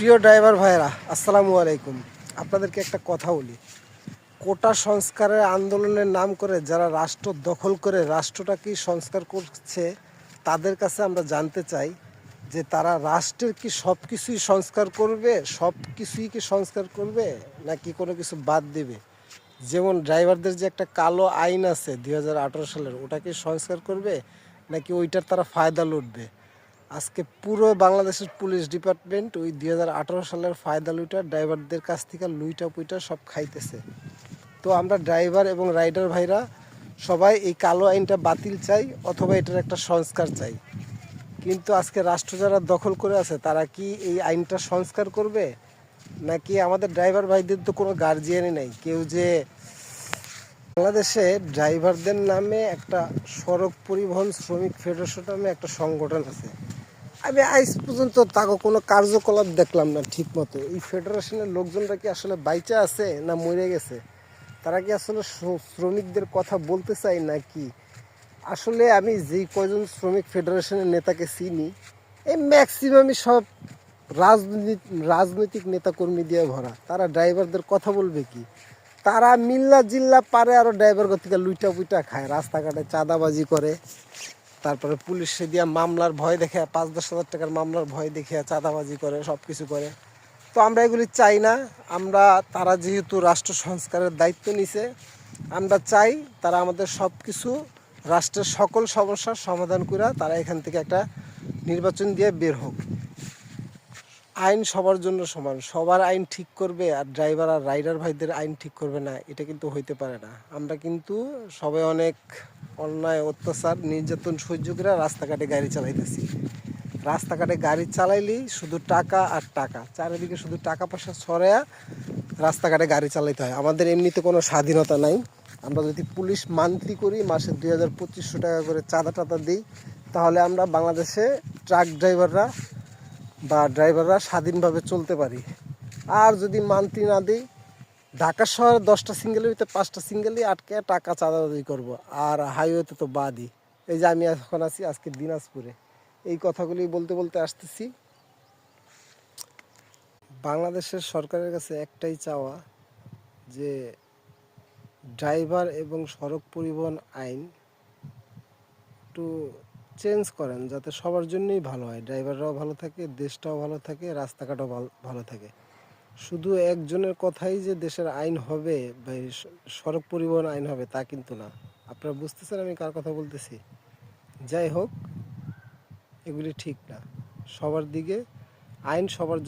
প্রিয় ড্রাইভার ভাইয়েরা, আসসালামু আলাইকুম। আপনাদেরকে একটা কথা বলি। কোটা সংস্কারের আন্দোলনের নাম করে যারা রাষ্ট্র দখল করে রাষ্ট্রটা কি সংস্কার করছে, তাদের কাছে আমরা জানতে চাই যে তারা রাষ্ট্রের কি সব কিছুই সংস্কার করবে সব কিছুই কি সংস্কার করবে, নাকি কোনো কিছু বাদ দেবে? যেমন ড্রাইভারদের যে একটা কালো আইন আছে দু হাজার আঠারো সালের, ওটা কি সংস্কার করবে, নাকি ওইটার তারা ফায়দা লুটবে? আজকে পুরো বাংলাদেশের পুলিশ ডিপার্টমেন্ট ওই দুই হাজার আঠারো সালের ফায়দা লুইটা ড্রাইভারদের কাছ থেকে লুইটা পুইটা সব খাইতেছে। তো আমরা ড্রাইভার এবং রাইডার ভাইরা সবাই এই কালো আইনটা বাতিল চাই অথবা এটার একটা সংস্কার চাই। কিন্তু আজকে রাষ্ট্র যারা দখল করে আছে, তারা কি এই আইনটা সংস্কার করবে? নাকি আমাদের ড্রাইভার ভাইদের তো কোনো গার্জিয়ানই নেই? কেউ যে বাংলাদেশে ড্রাইভারদের নামে একটা সড়ক পরিবহন শ্রমিক ফেডারেশন নামে একটা সংগঠন আছে। আমি আজ পর্যন্ত তাকে কোনো কার্যকলাপ দেখলাম না ঠিক মতো এই ফেডারেশনের লোকজনরা কি আসলে বাইচা আছে না মরে গেছে? তারা কি আসলে শ্র- শ্রমিকদের কথা বলতে চাই নাকি? আসলে আমি যেই কয়জন শ্রমিক ফেডারেশনের নেতাকে চিনি, এই ম্যাক্সিমামই সব রাজনীতি রাজনৈতিক নেতাকর্মী দিয়ে ভরা। তারা ড্রাইভারদের কথা বলবে কি? তারা মিল্লা জিল্লা পারে আরও ড্রাইভার গতিকে লুইটা পুইটা খায়, রাস্তাঘাটে চাঁদাবাজি করে। তারপরে পুলিশে দিয়া মামলার ভয় দেখে, পাঁচ দশ হাজার টাকার মামলার ভয় দেখে, চাঁদাবাজি করে সব কিছু করে। তো আমরা এগুলি চাই না। আমরা, তারা যেহেতু রাষ্ট্র সংস্কারের দায়িত্ব নিছে, আমরা চাই তারা আমাদের সব কিছু রাষ্ট্রের সকল সমস্যার সমাধান করে তারা এখান থেকে একটা নির্বাচন দিয়ে বের হোক। আইন সবার জন্য সমান। সবার আইন ঠিক করবে আর ড্রাইভার আর রাইডার ভাইদের আইন ঠিক করবে না, এটা কিন্তু হইতে পারে না। আমরা কিন্তু সবাই অনেক অন্যায়, অত্যাচার, নির্যাতন, সহ্য করে রাস্তাঘাটে গাড়ি চালাইতেছি। রাস্তাঘাটে গাড়ি চালাইলেই শুধু টাকা আর টাকা। চারিদিকে শুধু টাকা পয়সা ছড়ায়া রাস্তাঘাটে গাড়ি চালাইতে হয়। আমাদের এমনিতে কোনো স্বাধীনতা নাই। আমরা যদি পুলিশ মান্থলি করি, মাসে দুই হাজার পঁচিশশো টাকা করে চাঁদা টাদা দিই, তাহলে আমরা বাংলাদেশে ট্রাক ড্রাইভাররা বা ড্রাইভাররা স্বাধীনভাবে চলতে পারি। আর যদি মান্থলি না দিই ঢাকা শহরে দশটা সিঙ্গেলের ভিতরে পাঁচটা সিঙ্গেলই আটকে টাকা চাঁদাবাজি করব। আর হাইওয়েতে তো বাদই। এই যে আমি এখন আছি আজকে দিনাজপুরে। এই কথাগুলি বলতে বলতে আসতেছি। বাংলাদেশের সরকারের কাছে একটাই চাওয়া যে ড্রাইভার এবং সড়ক পরিবহন আইন একটু চেঞ্জ করেন, যাতে সবার জন্যই ভালো হয়। ড্রাইভাররাও ভালো থাকে, দেশটাও ভালো থাকে, রাস্তাঘাটও ভালো থাকে। শুধু একজনের কথাই যে দেশের আইন হবে বা সড়ক পরিবহন আইন হবে তা কিন্তু না। আপনারা বুঝতেছেন আমি কার কথা বলতেছি? যাই হোক, এগুলি ঠিক না। সবার দিকে আইন সবার জন্য